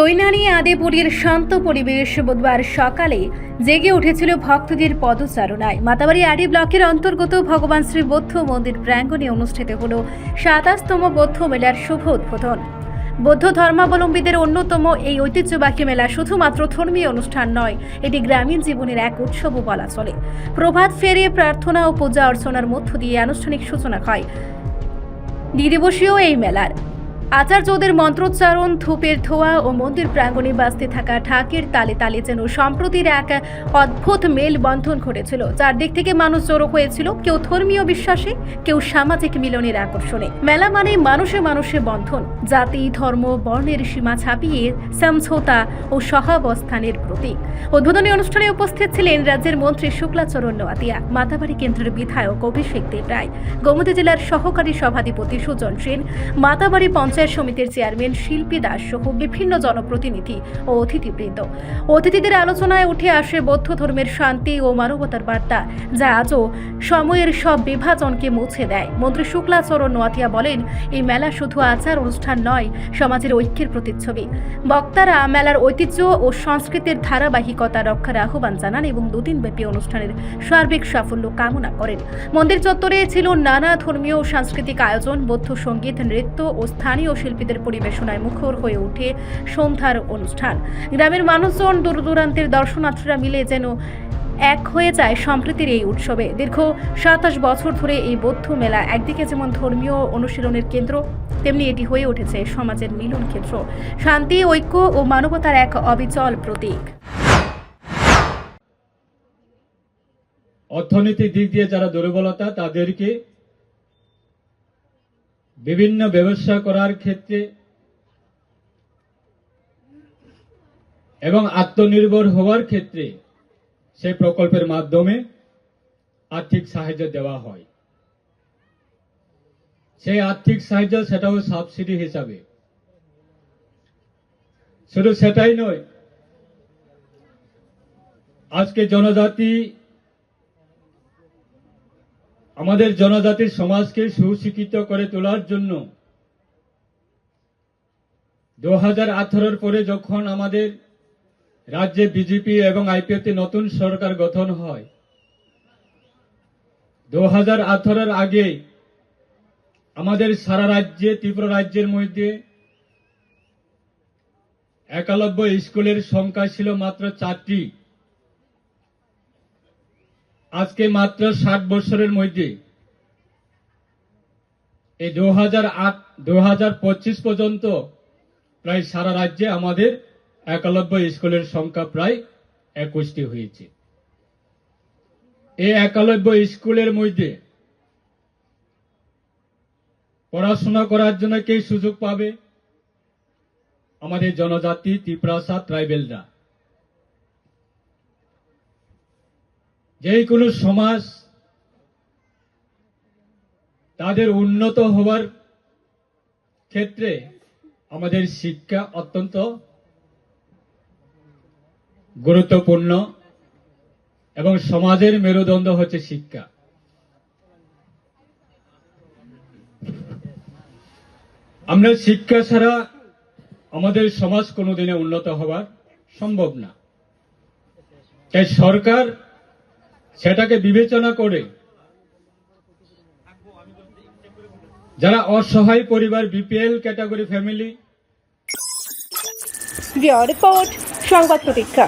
তৈনানি আদেপুরীর শান্ত পরিবেশ বুধবার সকালে জেগে উঠেছিল ভক্তদের পদচারণায়। মাতাবাড়ি আড়ি ব্লকের অন্তর্গত ভগবান শ্রী বৌদ্ধ মন্দির প্রাঙ্গণে অনুষ্ঠিত হল সাতাশতম বৌদ্ধ মেলার শুভ উদ্বোধন। বৌদ্ধ ধর্মাবলম্বীদের অন্যতম এই ঐতিহ্যবাহী মেলা শুধুমাত্র ধর্মীয় অনুষ্ঠান নয়, এটি গ্রামীণ জীবনের এক উৎসবও বলা চলে। প্রভাত ফেরে প্রার্থনা ও পূজা অর্চনার মধ্য দিয়ে আনুষ্ঠানিক সূচনা হয়। দ্বিদিবসীয় এই মেলার। আচার্যদের মন্ত্রোচ্চারণ, ধূপের ধোয়া ও মন্দির প্রাঙ্গণে বাঁচতে থাকা ঢাকের তালে তালে যেন সম্প্রতির এক অদ্ভুত মেল বন্ধন ঘটেছিল। চারদিক থেকে মানুষ জড়ো হয়েছিল, কেউ ধর্মীয় বিশ্বাসে, কেউ সামাজিক মিলনের আকর্ষণে। মেলা মানে মানুষে মানুষে বন্ধন, জাতি, ধর্ম, বর্ণের সীমা ছাপিয়ে সমঝোতা ও সহাবস্থানের প্রতীক। উদ্বোধনী অনুষ্ঠানে উপস্থিত ছিলেন রাজ্যের মন্ত্রী শুক্লাচরণ নোয়াতিয়া মাতাবাড়ি কেন্দ্রের বিধায়ক অভিষেক দেব রায় গোমতী জেলার সহকারী সভাধিপতি সুজন সেন, মাতাবাড়ি পঞ্চায়েত সমিতির চেয়ারম্যান শিল্পী দাস সহ বিভিন্ন জনপ্রতিনিধি ও অতিথিবৃন্দ। অতিথিদের আলোচনায় উঠে আসে বৌদ্ধ ধর্মের শান্তি ও মানবতার বার্তা, যা আজও সময়ের সব বিভাজনকে মুছে দেয়। মন্ত্রী শুক্লাচরণ নোয়াতিয়া বলেন, এই মেলা শুধু আচার অনুষ্ঠান নয়, সমাজের ঐক্যের প্রতিচ্ছবি। বক্তারা মেলার ঐতিহ্য ও সংস্কৃতির ধারাবাহিকতা রক্ষার আহ্বান জানান এবং দুদিনব্যাপী অনুষ্ঠানের সার্বিক সাফল্য কামনা করেন। মন্দির চত্বরে ছিল নানা ধর্মীয় সাংস্কৃতিক আয়োজন, বৌদ্ধ সংগীত, নৃত্য ও স্থানীয় শিল্পীদের পরিবেশনায় মুখর হয়ে ওঠে সন্ধ্যার অনুষ্ঠান। গ্রামের মানুষজন দূর দূরান্তের দর্শনার্থীরা মিলে যেন এক হয়ে যায় সম্প্রীতির এই উৎসবে। দীর্ঘ সাতাশ বছর ধরে এই বৌদ্ধ মেলা একদিকে যেমন ধর্মীয় অনুশীলনের কেন্দ্র, তেমনি এটি হয়ে উঠেছে সমাজের মিলন ক্ষেত্র। শান্তি, ঐক্য ও মানবতার এক অবিচল প্রতীক। অর্থনৈতিক দিক দিয়ে যারা দুর্বলতা, তাদেরকে বিভিন্ন ব্যবসা করার ক্ষেত্রে এবং আত্মনির্ভর হওয়ার ক্ষেত্রে সেই প্রকল্পের মাধ্যমে আর্থিক সাহায্য দেওয়া হয়। সেই আর্থিক সাহায্য সেটাও সাবসিডি হিসাবে। শুধু সেটাই নয়, আজকে জনজাতি আমাদের জনজাতির সমাজকে সুশিক্ষিত করে তোলার জন্য দু হাজার আঠারোর পরে যখন আমাদের রাজ্যে বিজেপি এবং আইপিএতে নতুন সরকার গঠন হয়, দু হাজার আঠারোর আগে আমাদের সারা রাজ্যে, ত্রিপুরা রাজ্যের মধ্যে একালব্য স্কুলের সংখ্যা ছিল মাত্র চারটি। আজকে মাত্র ষাট বছরের মধ্যে এই দু হাজার আট দু হাজার পঁচিশ পর্যন্ত প্রায় সারা রাজ্যে আমাদের একালব্য স্কুলের সংখ্যা প্রায় একুশটি হয়েছে। এই একালব্য স্কুলের মধ্যে পড়াশোনা করার জন্য কে সুযোগ পাবে? আমাদের জনজাতি ত্রিপ্রাসা ট্রাইবেলরা যে কোনো সমাজ তাদের উন্নত হওয়ার ক্ষেত্রে আমাদের শিক্ষা অত্যন্ত গুরুত্বপূর্ণ এবং সমাজের মেরুদণ্ড হচ্ছে শিক্ষা। আমরা শিক্ষা ছাড়া আমাদের সমাজ কোনোদিনে উন্নত হওয়ার সম্ভব না। তাই সরকার সেটাকে বিবেচনা করে যারা অসহায় পরিবার বিপিএল ক্যাটাগরি ফ্যামিলি রিপোর্ট সংবাদ প্রতীক্ষা।